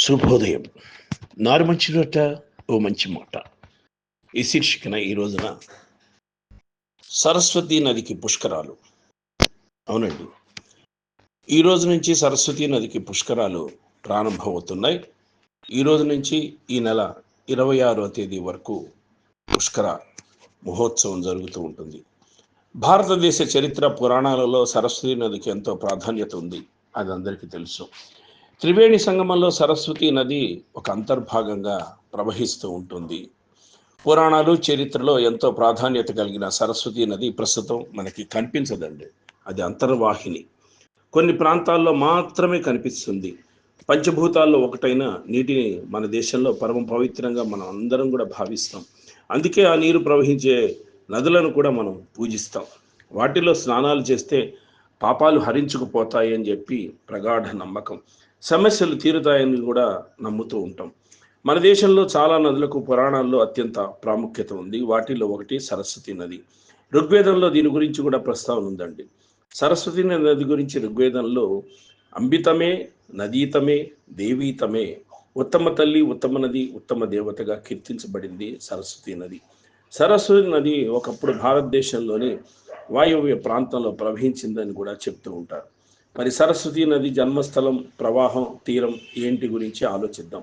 శుభోదయం. నారు మంచి నోట ఓ మంచి మాట. ఈ శీర్షికన ఈ రోజున సరస్వతి నదికి పుష్కరాలు. అవునండి. ఈ రోజు నుంచి సరస్వతి నదికి పుష్కరాలు ప్రారంభమవుతున్నాయి. ఈ రోజు నుంచి ఈ నెల ఇరవై ఆరో తేదీ వరకు పుష్కర మహోత్సవం జరుగుతూ ఉంటుంది. భారతదేశ చరిత్ర పురాణాలలో సరస్వతి నదికి ఎంతో ప్రాధాన్యత ఉంది. అది అందరికీ తెలుసు. త్రివేణి సంగమంలో సరస్వతి నది ఒక అంతర్భాగంగా ప్రవహిస్తూ ఉంటుంది. పురాణాలు చరిత్రలో ఎంతో ప్రాధాన్యత కలిగిన సరస్వతి నది ప్రస్తుతం మనకి కనిపించదండి. అది అంతర్వాహిని. కొన్ని ప్రాంతాల్లో మాత్రమే కనిపిస్తుంది. పంచభూతాల్లో ఒకటైన నీటిని మన దేశంలో పరమ పవిత్రంగా మనం అందరం కూడా భావిస్తాం. అందుకే ఆ నీరు ప్రవహించే నదులను కూడా మనం పూజిస్తాం. వాటిలో స్నానాలు చేస్తే పాపాలు హరించుకుపోతాయి అని చెప్పి ప్రగాఢ నమ్మకం. సమస్యలు తీరుతాయని కూడా నమ్ముతూ ఉంటాం. మన దేశంలో చాలా నదులకు పురాణాల్లో అత్యంత ప్రాముఖ్యత ఉంది. వాటిలో ఒకటి సరస్వతి నది. ఋగ్వేదంలో దీని గురించి కూడా ప్రస్తావన ఉందండి. సరస్వతి నది గురించి ఋగ్వేదంలో అంబితమే నదీతమే దేవీతమే ఉత్తమ తల్లి ఉత్తమ నది ఉత్తమ దేవతగా కీర్తించబడింది సరస్వతి నది. సరస్వతి నది ఒకప్పుడు భారతదేశంలోని వాయువ్య ప్రాంతంలో ప్రవహించిందని కూడా చెప్తూ ఉంటారు. మరి సరస్వతి నది జన్మస్థలం ప్రవాహం తీరం ఏంటి గురించి ఆలోచిద్దాం.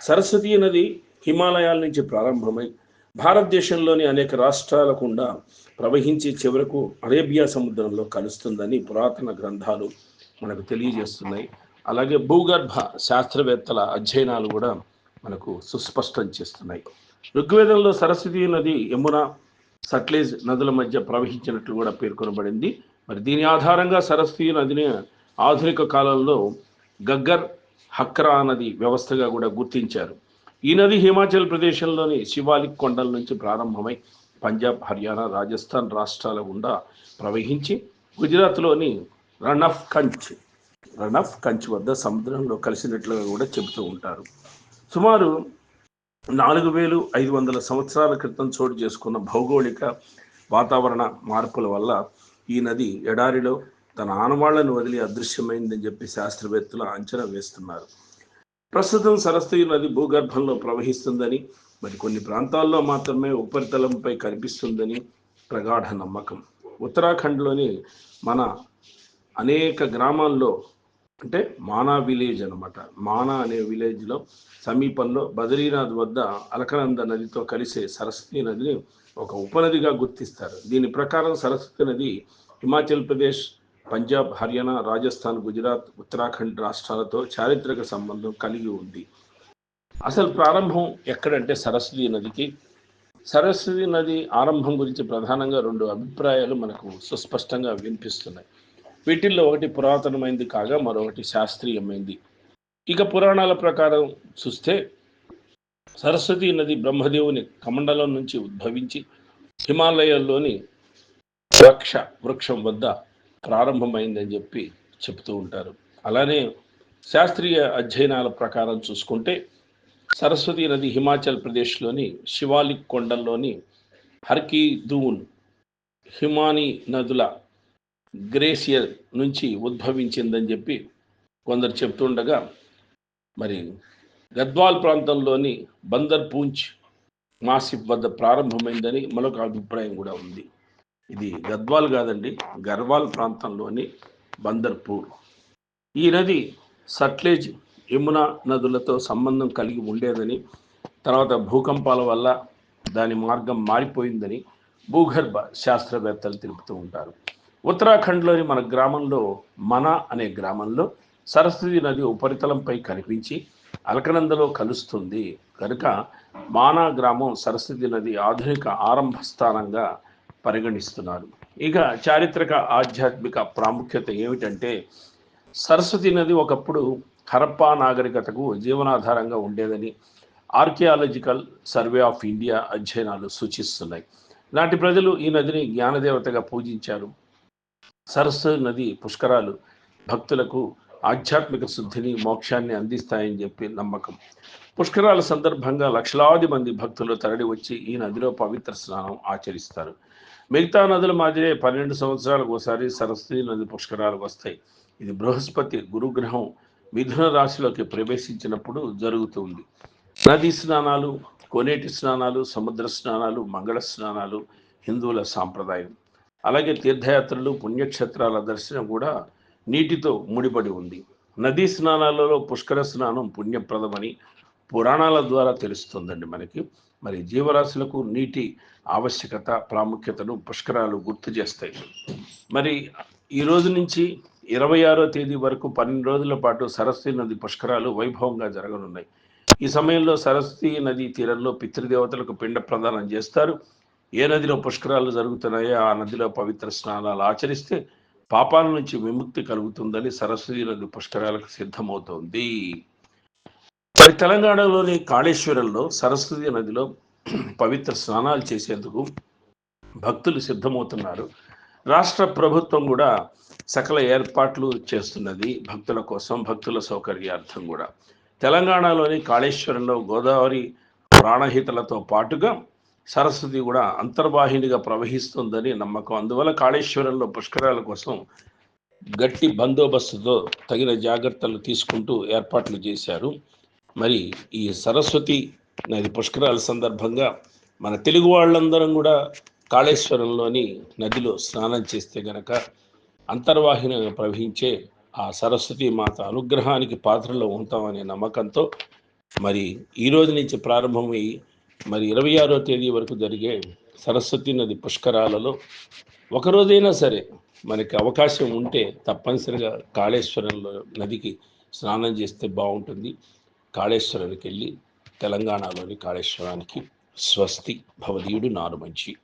సరస్వతి నది హిమాలయాల నుంచి ప్రారంభమై భారతదేశంలోని అనేక రాష్ట్రాల గుండా ప్రవహించి చివరకు అరేబియా సముద్రంలో కలుస్తుందని పురాతన గ్రంథాలు మనకు తెలియజేస్తున్నాయి. అలాగే భూగర్భ శాస్త్రవేత్తల అధ్యయనాలు కూడా మనకు సుస్పష్టం చేస్తున్నాయి. ఋగ్వేదంలో సరస్వతి నది యమున సట్లేజ్ నదుల మధ్య ప్రవహించినట్లు కూడా పేర్కొనబడింది. మరి దీని ఆధారంగా సరస్వతి నదిని ఆధునిక కాలంలో గగ్గర్ హక్రా నది వ్యవస్థగా కూడా గుర్తించారు. ఈ నది హిమాచల్ ప్రదేశంలోని శివాలిక్ కొండల నుంచి ప్రారంభమై పంజాబ్ హర్యానా రాజస్థాన్ రాష్ట్రాల గుండా ప్రవహించి గుజరాత్లోని రణఫ్ కంచ్ రణఫ్ కంచ్ వద్ద సముద్రంలో కలిసినట్లుగా కూడా చెబుతూ ఉంటారు. సుమారు నాలుగు వేలు ఐదు వందల సంవత్సరాల క్రితం చోటు చేసుకున్న భౌగోళిక వాతావరణ మార్పుల వల్ల ఈ నది ఎడారిలో తన ఆనవాళ్ళను వదిలి అదృశ్యమైందని చెప్పి శాస్త్రవేత్తలు అంచనా వేస్తున్నారు. ప్రస్తుతం సరస్వతి నది భూగర్భంలో ప్రవహిస్తుందని మరి కొన్ని ప్రాంతాల్లో మాత్రమే ఉపరితలంపై కనిపిస్తుందని ప్రగాఢ నమ్మకం. ఉత్తరాఖండ్లోని మన అనేక గ్రామాల్లో అంటే మానా విలేజ్ అనమాట మానా అనే విలేజ్లో సమీపంలో బద్రీనాథ్ వద్ద అలకనంద నదితో కలిసే సరస్వతి నదిని ఒక ఉపనదిగా గుర్తిస్తారు. దీని ప్రకారం సరస్వతి నది హిమాచల్ ప్రదేశ్ పంజాబ్ హర్యానా రాజస్థాన్ గుజరాత్ ఉత్తరాఖండ్ రాష్ట్రాలతో చారిత్రక సంబంధం కలిగి ఉంది. అసలు ప్రారంభం ఎక్కడంటే సరస్వతి నదికి. సరస్వతి నది ఆరంభం గురించి ప్రధానంగా రెండు అభిప్రాయాలు మనకు సుస్పష్టంగా వినిపిస్తున్నాయి. వీటిల్లో ఒకటి పురాతనమైంది కాగా మరొకటి శాస్త్రీయమైంది. ఇక పురాణాల ప్రకారం చూస్తే సరస్వతి నది బ్రహ్మదేవుని కమండలం నుంచి ఉద్భవించి హిమాలయాల్లోని వృక్ష వృక్షం వద్ద ప్రారంభమైందని చెప్పి చెప్తూ ఉంటారు. అలానే శాస్త్రీయ అధ్యయనాల ప్రకారం చూసుకుంటే సరస్వతి నది హిమాచల్ ప్రదేశ్లోని శివాలిక్ కొండల్లోని హర్కీ దూన్ హిమాని నదుల గ్రేసియర్ నుంచి ఉద్భవించిందని చెప్పి కొందరు చెప్తుండగా మరి గద్వాల్ ప్రాంతంలోని బందర్ పూంచ్ మాసిఫ్ వద్ద ప్రారంభమైందని మరొక అభిప్రాయం కూడా ఉంది. ఇది గద్వాల్ కాదండి గర్వాల్ ప్రాంతంలోని బందర్పూర్. ఈ నది సట్లేజ్ యమునా నదులతో సంబంధం కలిగి ఉండేదని తర్వాత భూకంపాల వల్ల దాని మార్గం మారిపోయిందని భూగర్భ శాస్త్రవేత్తలు తెలుపుతూ ఉంటారు. ఉత్తరాఖండ్లోని మన గ్రామంలో మన అనే గ్రామంలో సరస్వతి నది ఉపరితలంపై కనిపించి అలకనందలో కలుస్తుంది. కనుక మానా గ్రామం సరస్వతి నది ఆధునిక ఆరంభ స్థానంగా పరిగణిస్తున్నారు. ఇక చారిత్రక ఆధ్యాత్మిక ప్రాముఖ్యత ఏమిటంటే సరస్వతి నది ఒకప్పుడు హరప్పా నాగరికతకు జీవనాధారంగా ఉండేదని ఆర్కియాలజికల్ సర్వే ఆఫ్ ఇండియా అధ్యయనాలు సూచిస్తున్నాయి. నాటి ప్రజలు ఈ నదిని జ్ఞానదేవతగా పూజించారు. సరస్సు నది పుష్కరాలు భక్తులకు ఆధ్యాత్మిక శుద్ధిని మోక్షాన్ని అందిస్తాయని చెప్పి నమ్మకం. పుష్కరాల సందర్భంగా లక్షలాది మంది భక్తులు తరలి వచ్చి ఈ నదిలో పవిత్ర స్నానం ఆచరిస్తారు. మిగతా నదుల మాదిరే పన్నెండు సంవత్సరాలకు ఒకసారి సరస్వతి నది పుష్కరాలకు వస్తాయి. ఇది బృహస్పతి గురుగ్రహం మిథున రాశిలోకి ప్రవేశించినప్పుడు జరుగుతుంది. నదీ స్నానాలు కోనేటి స్నానాలు సముద్ర స్నానాలు మంగళ స్నానాలు హిందువుల సాంప్రదాయం. అలాగే తీర్థయాత్రలు పుణ్యక్షేత్రాల దర్శనం కూడా నీటితో ముడిపడి ఉంది. నదీ స్నానాలలో పుష్కర స్నానం పుణ్యప్రదమని పురాణాల ద్వారా తెలుస్తుందండి మనకి. మరి జీవరాశులకు నీటి ఆవశ్యకత ప్రాముఖ్యతను పుష్కరాలు గుర్తు చేస్తాయి. మరి ఈ రోజు నుంచి ఇరవై ఆరో తేదీ వరకు పన్నెండు రోజుల పాటు సరస్వతి నది పుష్కరాలు వైభవంగా జరగనున్నాయి. ఈ సమయంలో సరస్వతి నది తీరంలో పితృదేవతలకు పిండ ప్రదానం చేస్తారు. ఏ నదిలో పుష్కరాలు జరుగుతున్నాయో ఆ నదిలో పవిత్ర స్నానాలు ఆచరిస్తే పాపాల నుంచి విముక్తి కలుగుతుందని సరస్వతి నది పుష్కరాలకు సిద్ధమవుతోంది. మరి తెలంగాణలోని కాళేశ్వరంలో సరస్వతి నదిలో పవిత్ర స్నానాలు చేసేందుకు భక్తులు సిద్ధమవుతున్నారు. రాష్ట్ర ప్రభుత్వం కూడా సకల ఏర్పాట్లు చేస్తున్నది భక్తుల కోసం భక్తుల సౌకర్యార్థం కూడా. తెలంగాణలోని కాళేశ్వరంలో గోదావరి ప్రాణహితలతో పాటుగా సరస్వతి కూడా అంతర్వాహినిగా ప్రవహిస్తుందని నమ్మకం. అందువల్ల కాళేశ్వరంలో పుష్కరాల కోసం గట్టి బందోబస్తుతో తగిన జాగ్రత్తలు తీసుకుంటూ ఏర్పాట్లు చేశారు. మరి ఈ సరస్వతి నది పుష్కరాల సందర్భంగా మన తెలుగు వాళ్ళందరం కూడా కాళేశ్వరంలోని నదిలో స్నానం చేస్తే గనక అంతర్వాహినిగా ప్రవహించే ఆ సరస్వతి మాత అనుగ్రహానికి పాత్రలో ఉంటామనే నమ్మకంతో మరి ఈ రోజు నుంచి ప్రారంభమై మరి ఇరవై ఆరో తేదీ వరకు జరిగే సరస్వతి నది పుష్కరాలలో ఒకరోజైనా సరే మనకి అవకాశం ఉంటే తప్పనిసరిగా కాళేశ్వరంలో నదికి స్నానం చేస్తే బాగుంటుంది. కాళేశ్వరానికి వెళ్ళి తెలంగాణలోని కాళేశ్వరానికి స్వస్తి. భవదీయుడు నారు మంచి.